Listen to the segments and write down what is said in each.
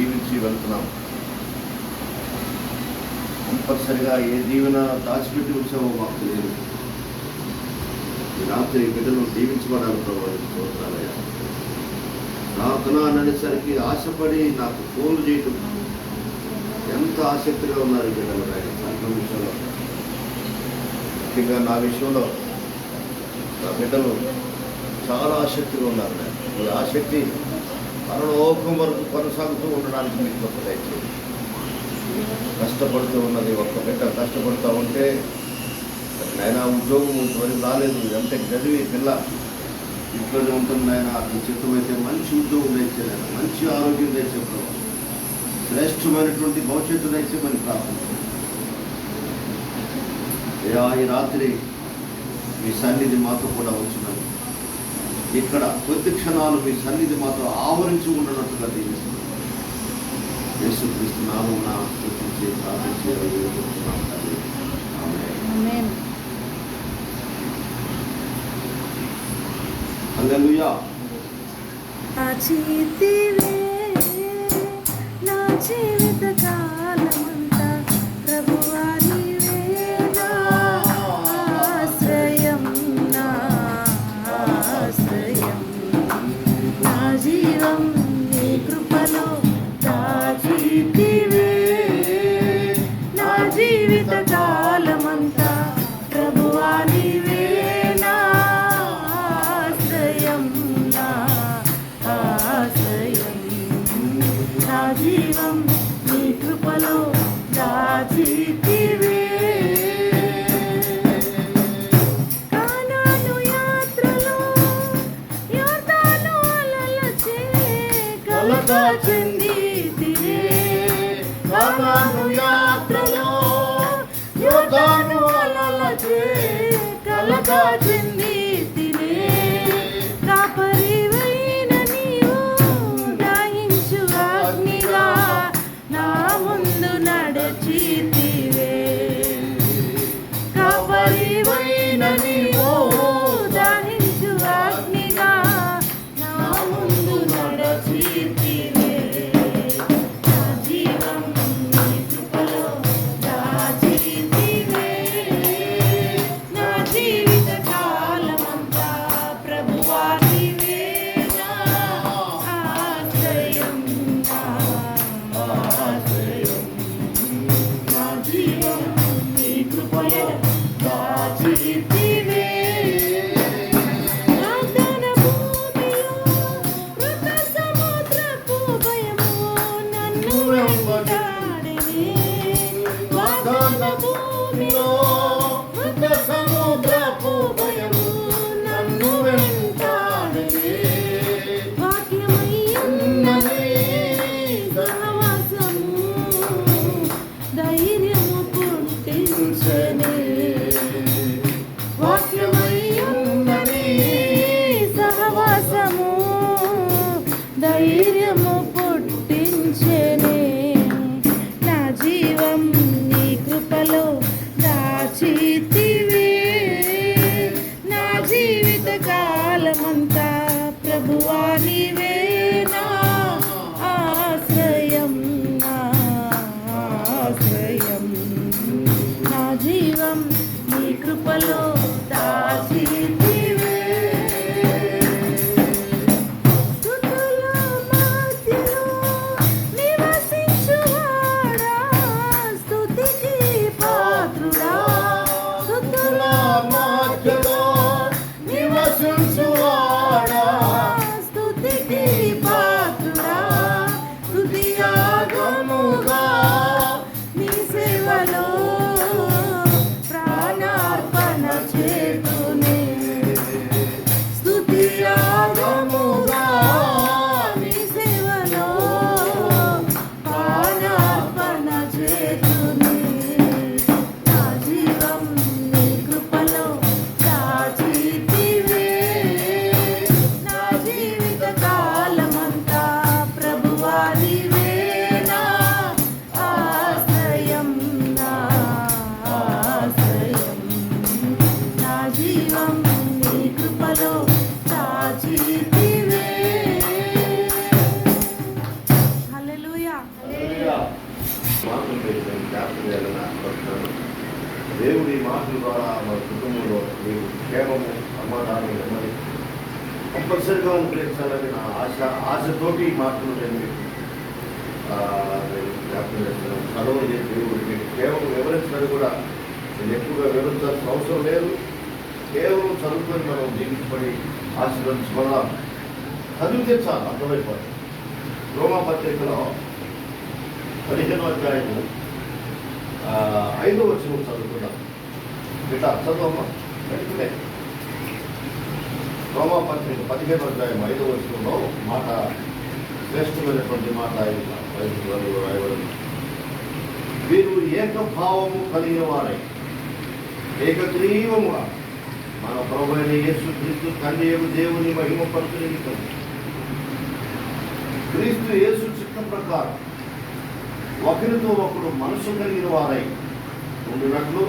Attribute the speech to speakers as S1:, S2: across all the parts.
S1: దీవించి వెళ్తున్నాం. కంపల్సరిగా ఏ దీవెన దాచిపెట్టి ఉంచావో మాకు తెలియదు. రాత్రి బిడ్డలు దీవించబడాలి ప్రభావితాలయ్యా ప్రార్థన అనేసరికి ఆశపడి నాకు ఫోన్లు చేయటం. ఎంత ఆసక్తిగా ఉన్నారు బిడ్డలు ఆయన సంఘం విషయంలో. ముఖ్యంగా నా విషయంలో నా బిడ్డలు చాలా ఆసక్తిగా ఉన్నారు ఈ ఆసక్తి పరలోకం వరకు కొనసాగుతూ ఉండడానికి మీకు గొప్ప దయచేయండి. కష్టపడుతూ ఉన్నది ఒక్క బిడ్డ. కష్టపడుతూ ఉంటే నాయన ఉద్యోగం ఇంతవరకు రాలేదు. ఎంత చదివి పిల్ల. ఇంట్లోనే ఉంటుంది నాయన. అతని చిత్తం అయితే మంచి ఉద్యోగం తెచ్చే మంచి ఆరోగ్యం తెచ్చే ప్రభు శ్రేష్టమైనటువంటి భవిష్యత్తు తెచ్చే మనకి ప్రార్థించాం ఈ రాత్రి మీ సన్నిధి మాతో కూడా వచ్చిన ఇక్కడ కొద్ది క్షణాలు మీ సన్నిధి మాతో ఆవరించి ఉండనట్టుగా దీవిస్తున్నాం యేసుక్రీస్తు నామమున స్తుతించి ప్రార్థించి వేడుకుంటున్నాం.
S2: ఆశతోటి ఈ మాటలు నేను జ్ఞాపకం చేస్తున్నాను చదవని దేవుడు మీకు కేవలం వివరించినది కూడా నేను ఎక్కువగా వివరించాల్సిన అవసరం లేదు. కేవలం చదువుకొని మనం జీవించబడి ఆశీర్వదించబడదాం చదివితే చాలు అర్థమైపోతుంది రోమా పత్రికలో పదిహేను అధ్యాయము ఐదో వచ్చిన చదువుకున్నాం ఇట్లా చదవమ్మా వెంటనే రోమా పత్రిక పదిహేను అధ్యాయం ఐదు వచ్చినలో మాట శ్రేష్టమైనటువంటి మాట రాయబడింది. వీరు ఏకభావము కలిగిన వారై ఏకగ్రీవముగా మన ప్రభు అయిన యేసు క్రీస్తు తండ్రి దేవుని మహిమ మహిమపరచు క్రీస్తు యేసు చిత్త ప్రకారం ఒకరితో ఒకరు మనసు కలిగిన వారై ఉండినట్లు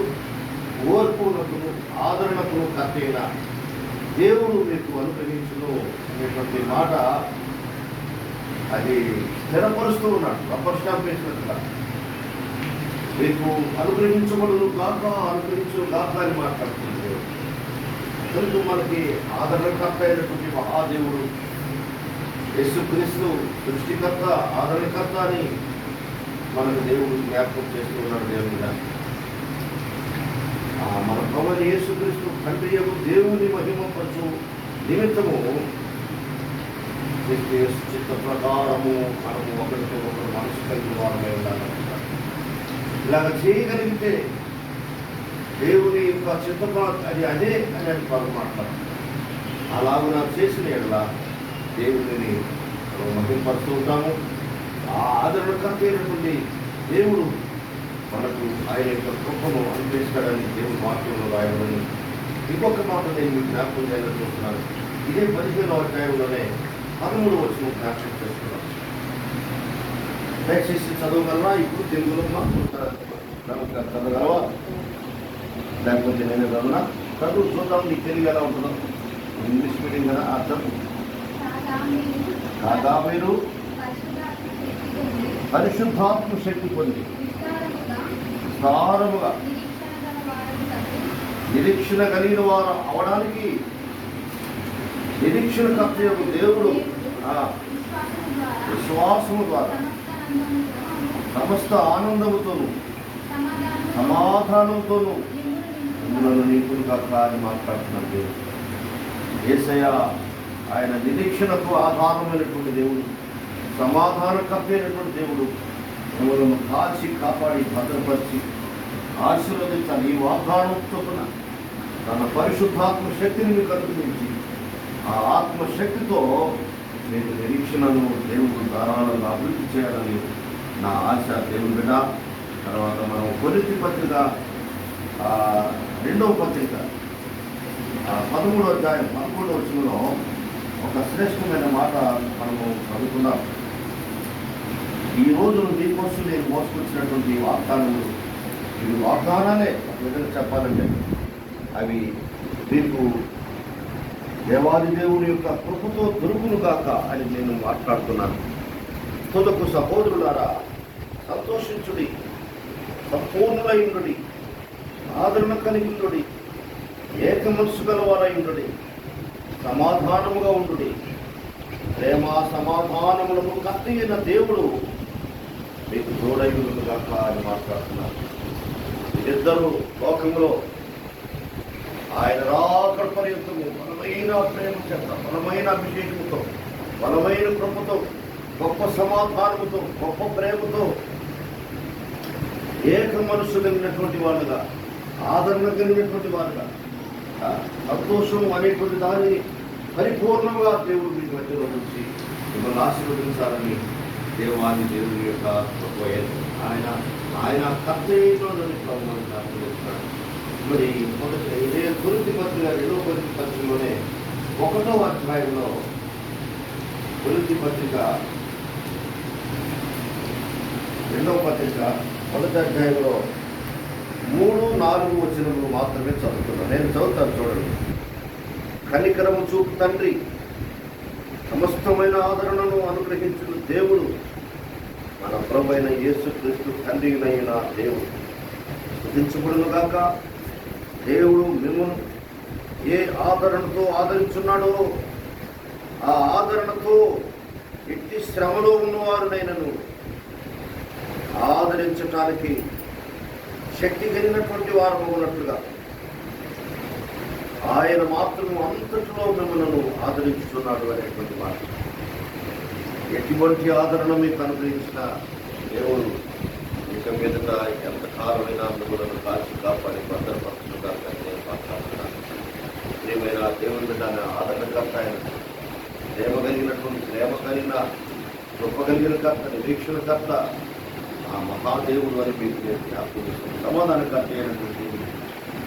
S2: ఓర్పునకు ఆదరణకు కట్టైన దేవుడు మీకు అనుగ్రహించును అనేటువంటి మాట అది స్థిరపరుస్తూ ఉన్నాడు. రబ్బర్ స్టాంప్ వేసినట్టుగా. మీకు అనుగ్రహించబడును కాక అనుగ్రహించు కాక అని మాట్లాడుతుంది దేవుడు. తెలుగు మనకి ఆదరణకర్త అయినటువంటి మహాదేవుడు యేసుక్రీస్తు సృష్టికర్త ఆదరణకర్త అని మనకు దేవుడు జ్ఞాపకం చేస్తూ ఉన్నాడు దేవుడు మన ప్రభు యేసుక్రీస్తు తండ్రి యొక్క దేవుని మహిమపరచు నిమిత్తము యేసు చిత్త ప్రకారము మనము ఒకరితో ఒకరు మనసు కలిగిన వారమే ఉండాలనుకుంటాం ఇలాగ చేయగలిగితే దేవుని యొక్క చిత్త అది అదే అని అని వారు మాట్లాడతారు అలాగున చేసిన ఎడల దేవుడిని మహింపరుస్తూ ఉంటాము. ఆ ఆదరణకర్త అయినటువంటి దేవుడు మనకు ఆయన యొక్క కృపను అనిపిస్తాడని దేవుని వాక్యంలో రాయబడి ఇంకొక మాట నేను మీకు జ్ఞాపకం చేయాలని చూస్తున్నాను. ఇదే పదిహేను అధ్యాయంలోనే పదమూడు వచ్చిన జ్ఞాపకం చేస్తున్నాను. దయచేసి చదవగలరా? ఇప్పుడు తెలుగులో మాట్లాడతారు చదవగలవా? లేకపోతే నేను చదవనా? చదువు చూద్దాం నీకు తెలుగు ఎలా ఉంటుందో. ఇంగ్లీష్ మీడియం కదా అర్థం. కాగా మీరు? పరిశుద్ధాత్మ శక్తి పొంది. విస్తారముగా నిరీక్షణ కలిగిన వారు అవడానికి నిరీక్షణ కర్తయ్యకు దేవుడు ఆ, విశ్వాసము ద్వారా సమస్త ఆనందముతోను సమాధానంతోను నన్ను నీకులు కాక అని మాట్లాడుతున్నాను దేవుడు. ఏసయ్య ఆయన నిరీక్షణకు ఆధారమైనటువంటి దేవుడు సమాధానకర్తైనటువంటి దేవుడు. ఎవరు కాచి కాపాడి భద్రపరిచి ఆశీర్వదించాలి. ఈ వాగ్దానం తన పరిశుద్ధాత్మ శక్తిని మీకు అనుగ్రహించి ఆ ఆత్మ శక్తితో నిరీక్షణను దేవుడు ధారాళంగా అభివృద్ధి చేయాలని నా ఆశ దేవుని బిడ్డ. తర్వాత మనం కొలితి పత్రిక రెండవ పత్రిక ఆ, పదమూడవ అధ్యాయం పదమూడవ వచనంలో ఒక శ్రేష్టమైన మాట మనము చదువుకుందాం. ఈ రోజు మీకోసం నేను మోసుకొచ్చినటువంటి ఈ వాగ్దానములు. ఇవి వాగ్దానాలే విధంగా చెప్పాలంటే. అవి మీకు దేవాది దేవుని యొక్క కృపతో దొరుకును కాక అని నేను మాట్లాడుతున్నాను. తొలకు సహోదరులారా సంతోషించుడి సంపూర్ణులై ఆదరణ కలిగిందుడి ఏక మనసు గలవారై సమాధానముగా ఉండుడి. ప్రేమ సమాధానములకు కత్తి దేవుడు మీకు తోడైందుకు గాక అని మాట్లాడుతున్నారు. ఇద్దరు లోకంలో ఆయన రాకడ పర్యంతము బలమైన ప్రేమ చేత బలమైన అభిషేకముతో బలమైన కృపతో గొప్ప సమాధానముతో గొప్ప ప్రేమతో ఏక మనసు కలిగినటువంటి వాళ్ళుగా ఆదరణ కలిగినటువంటి వారుగా సంతోషం అనేటువంటి దానిని పరిపూర్ణంగా దేవుడు మీ మధ్యలో నుంచి మిమ్మల్ని ఆశీర్వదించాలని దేవాది దేవుని యొక్క గొప్ప ఆయన ఆయన కర్తయ్యలో ఆశీర్వదిస్తున్నాడు మరి మొదటి ఇదే గురించి పత్రిక రెండవ గురించి పత్రికలోనే ఒకటో అధ్యాయంలో గురించి పత్రిక రెండవ పత్రిక మొదటి అధ్యాయంలో మూడు నాలుగు వచ్చినప్పుడు మాత్రమే చదువుతున్నాను. నేను చదువుతాను చూడండి. కనికరము చూపు తండ్రి. సమస్తమైన ఆదరణను అనుగ్రహించిన దేవుడు మన ప్రభు యేసు క్రీస్తు తండ్రినైన దేవుడు. స్థుతించబడును గాక దేవుడు మిమ్మల్ని ఏ ఆదరణతో ఆదరించున్నాడో ఆ ఆదరణతో ఎట్టి శ్రమలో ఉన్నవారునైనను ఆదరించటానికి శక్తి కలిగినటువంటి వారు ఉన్నట్లుగా ఆయన మాత్రం అంతటిలో మిమ్మల్ని ఆదరించుతున్నాడు అనేటువంటి మాట. ఎటువంటి ఆదరణ మీకు అనుగ్రహించిన దేవుడు ఇక మీదట ఎంతకాలమైనా మిమ్మల్ని కాల్చి కాపాడి భద్రపరచుగా నేను మాట్లాడుతున్నాను. ఏమైనా దేవుని దాని ఆదరణకర్త ఆయన ప్రేమ కలిగినటువంటి ప్రేమ కలిగిన గొప్ప కలిగిన కర్త నిరీక్షణకర్త ఆ మహాదేవుడు అని మీకు నేను జ్ఞాపకం సమాధానకర్త అయినటువంటి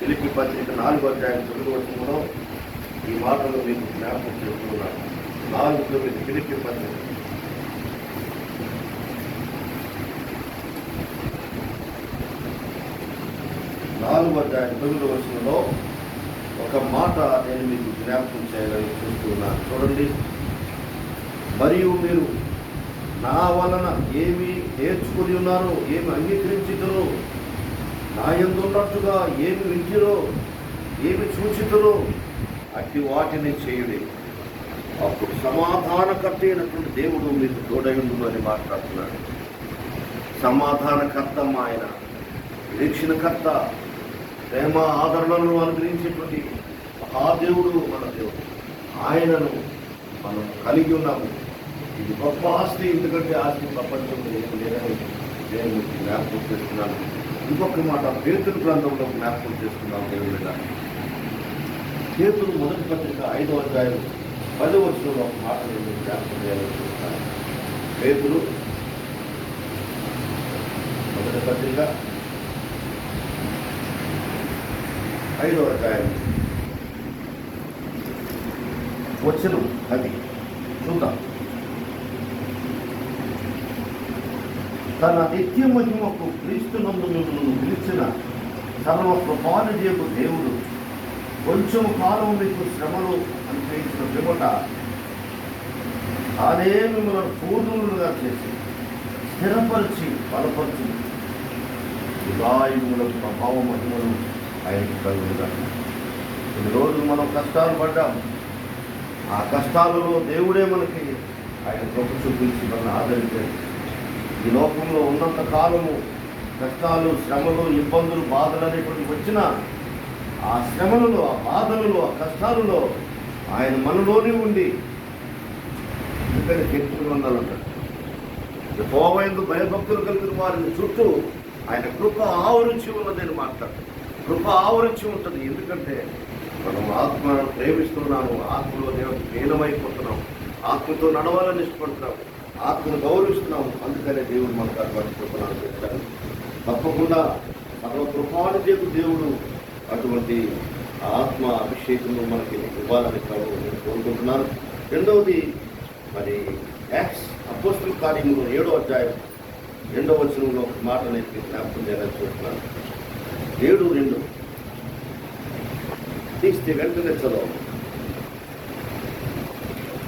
S2: పిలిపి పత్రిక నాలుగు అధ్యాయం చదువుకోవడంలో ఈ మాటలు మీకు జ్ఞాపకం చేస్తున్నాను. నాలుగు తొమ్మిది పిలిపి పత్రిక. నాలుగు అధ్యాయం తొమ్మిది వచ్చినలో ఒక మాట నేను మీకు జ్ఞాపకం చేయాలని చూస్తున్నాను. చూడండి. మరియు మీరు నా వలన ఏమి నేర్చుకుని ఉన్నారో ఏమి అంగీకరించుతురో నా ఎందున్నట్టుగా ఏమి విద్యలో ఏమి చూచితురో అట్టి వాటిని చేయుడి. అప్పుడు సమాధానకర్త అయినటువంటి దేవుడు మీకు తోడయుండు అని మాట్లాడుతున్నాడు. సమాధానకర్త ఆయన నిరీక్షణకర్త ప్రేమ ఆదరణను అనుగ్రహించేటువంటి మహాదేవుడు మన దేవుడు. ఆయనను మనం కలిగి ఉన్నాము. ఇది గొప్ప ఆస్తి ఎందుకంటే ఆస్తి ప్రపంచంలో ఏమి లేదని నేను జ్ఞాపకం చేస్తున్నాను. ఇంకొక మాట పేతురు గ్రంథంలో జ్ఞాపకం చేసుకున్నాం దేవుడి పేతురు మొదటి పత్రిక ఐదో అధ్యాయం పది వర్షంలో ఒక మాట నేను జ్ఞాపకం చేయాలని చూస్తున్నాను పేతురు మొదటి పత్రిక ఐదో అధ్యాయం వచ్చిన అది. చూద్దాం. తన నిత్య మహిమకు క్రీస్తునందు మిమ్మల్ని పిలిచిన సర్వ కృపానుజేపు దేవుడు. కొంచెం కాలం మీకు శ్రమలు అనిపించిన పిమట తానే మిమ్మల్ని పూర్ణులుగా చేసి స్థిరపరిచి బలపరిచి యుగాయుగుల ప్రభావ మహిమలు ఆయనకి కలుగుగా కొన్ని రోజులు మనం కష్టాలు పడ్డాం. ఆ కష్టాలలో దేవుడే మనకి ఆయన కృప చూపించి మనం ఆదరించాడు. ఈ లోకంలో ఉన్నంత కాలము కష్టాలు శ్రమలు ఇబ్బందులు బాధలు అనేటువంటి వచ్చిన ఆ శ్రమలలో ఆ బాధలలో ఆ కష్టాలలో ఆయన మనలోనే ఉండి ఇక్కడ కీర్తన గ్రంథాలంటాడు పోవైందు భయభక్తులు కలిగిన వారిని చుట్టూ ఆయన కృప ఆవరించి ఉన్నదని మాట్లాడు కృప ఆవరించి ఉంటుంది. ఎందుకంటే మనం ఆత్మను ప్రేమిస్తున్నాము. ఆత్మలో దేవుడు లీనమైపోతున్నాం ఆత్మతో నడవాలని ఇష్టపడుతున్నాం ఆత్మను గౌరవిస్తున్నాము. అందుకనే దేవుడు మనకు అటువంటి కృపణాలు చేశాడు తప్పకుండా సర్వ కృపాను చేపు దేవుడు అటువంటి ఆత్మ అభిషేకము మనకి ఇవ్వాలని ప్రభు నేను కోరుకుంటున్నాను. రెండవది మరి యాక్స్ అపోస్తుల కార్యములు ఏడో అధ్యాయం రెండవ వచనంలో ఒక మాట నేను జ్ఞాపకం చేయాలని చూస్తున్నాను ఏడు రెండు. తీస్తే వెంటనే చదవాలి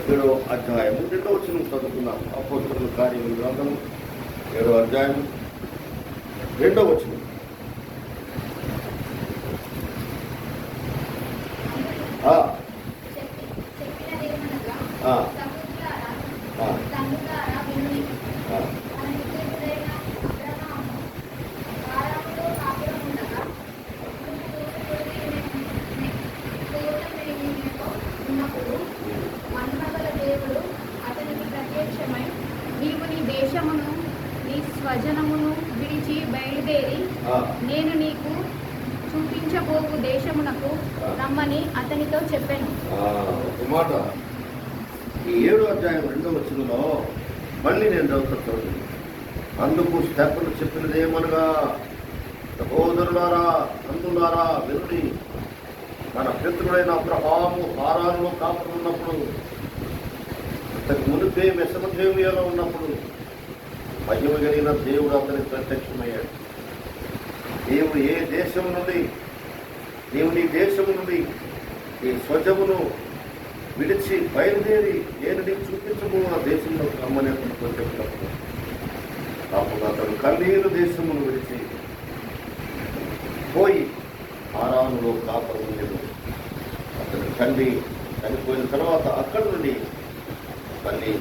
S2: ఏడో అధ్యాయము రెండో వచ్చిన చదువుకున్నాం అపోస్తుల కార్యము గ్రంథము ఏడో అధ్యాయం రెండో వచ్చిన ఆ, ఆ, ఆ, ఆ.
S3: నీవు నీ దేశమును నీ స్వజనమును విడిచి బయలుదేరి
S2: ఆ.
S3: నేను నీకు చూపించబోకు దేశమునకు రమ్మని అతనితో చెప్పాను
S2: ఆ, ఒక మాట ఈ ఏడో అధ్యాయం రెండో వచనంలో మళ్ళీ నేను చదువుతా చూడండి అందుకు స్టెప్పులు చెప్పినదేమనగా సహోదరులారా అందులారా వినుడి. మన పితృడైన అబ్రహాము హారాల్లో కాపుకున్నప్పుడు అంతకు మునిపే మెసమదేవియలో ఉన్నప్పుడు మహిమ దేవుడు అతనికి ప్రత్యక్షమయ్యాడు. దేవుడు ఏ దేశం నుండి దేవుని దేశం నుండి ఈ స్వజమును విడిచి బయలుదేరి నేను నీకు దేశంలో రమ్మని అతనితో అప్పుడు అతడు కన్నీరు దేశమును విడిచి పోయి ఆరాములో కాపురం ఉండేది అతని తల్లి చనిపోయిన తర్వాత అక్కడ నుండి తల్లి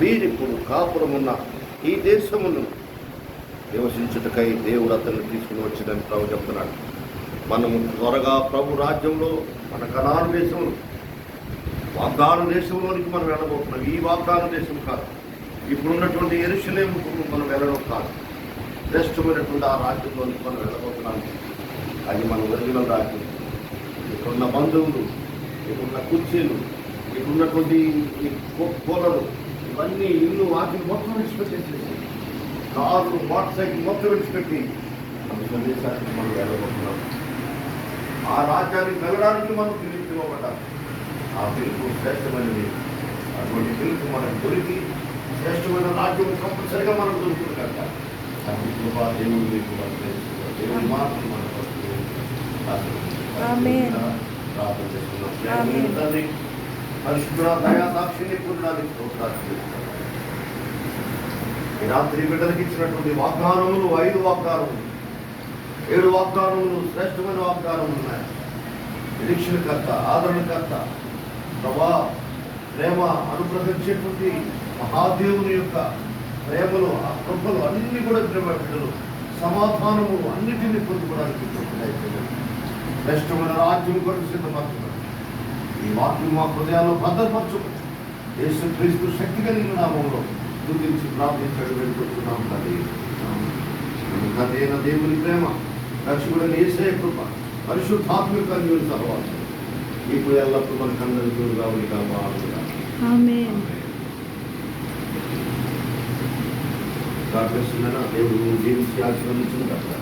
S2: మీరిప్పుడు కాపురం ఉన్న ఈ దేశమును నివసించుటకై దేవుడు అతన్ని తీసుకుని వచ్చిందని ప్రభు చెప్తున్నాడు. మనము త్వరగా ప్రభు రాజ్యంలో మన కళాను దేశంలో వాగ్దాన దేశంలోనికి మనం వెళ్ళబోతున్నాం. ఈ వాగ్దాన దేశం కాదు. ఇప్పుడున్నటువంటి ఎరుషులేముకు మనం వెళ్ళడం కాదు. శ్రేష్టమైనటువంటి ఆ రాజ్యంలోనికి మనం వెళ్ళబోతున్నాం అది మన ఒరిజినల్ రాజ్యం. ఇక్కడున్న బంధువులు ఇక్కడున్న కుర్చీలు ఇక్కడున్నటువంటి ఈ కూలలు ఇవన్నీ ఇల్లు వాటిని మొత్తం విడిచిపెట్టేసేసి కార్లు మోటార్ సైకిల్ మొత్తం విడిచిపెట్టి మన సందేశానికి మనం వెళ్ళబోతున్నాం ఆ రాజ్యానికి వెళ్ళడానికి మనం పిలుపుకోబడ్డాం ఆ పిలుపు శ్రేష్టమైనది. అటువంటి పిలుపు మనకు దొరికి శ్రేష్టమైన రాజ్యం కంపల్సరిగా మనం దొరుకుతుంది కనుక అటువంటి కృప దేవుడు మీకు మనం తెలుసుకోవాలి. దేవుడి మాటలు మనం
S1: ఆమేన్.
S2: ప్రార్థన చేస్తున్నాం
S1: ఆమేన్.
S2: దేవుని తండ్రి పరిశుద్ధ దయా సాక్షిని పొందడానికి స్తోత్రాలు చేస్తున్నాం. ఈ రాత్రి బిడ్డలకు ఇచ్చినటువంటి వాగ్దానములు ఐదు వాగ్దానములు ఏడు వాగ్దానములు శ్రేష్టమైన వాగ్దానములు ఉన్నాయి నిరీక్షణకర్త ఆదరణకర్త ప్రభా ప్రేమ అనుప్రదించేటువంటి మహాదేవుని యొక్క ప్రేమలు ఆ కృపలు అన్ని కూడా ప్రేమ బిడ్డలు సమాధానము అన్నిటినీ పొందుకోవడానికి. శ్రేష్టమైన రాజ్యం కొరకు సిద్ధపడుతున్నారు ఈ వాక్యం మా హృదయాల్లో భద్రపరచు. యేసు క్రీస్తు శక్తి కలిగిన నామంలో స్తుతించి ప్రార్థించడం వెళ్ళిపోతున్నాం తల్లి కథైన దేవుని ప్రేమ రక్షకుడని ఏసే కృప పరిశుద్ధాత్మిక అన్యుని సహవాసం ఇప్పుడు ఎల్లప్పుడూ మనకు అందరి దూరుగా ఉనిగా బాగుందా
S1: ఆమేన్
S2: ప్రార్థిస్తున్నాను. దేవుడు జీవించి ఆశీర్వదించిన కదా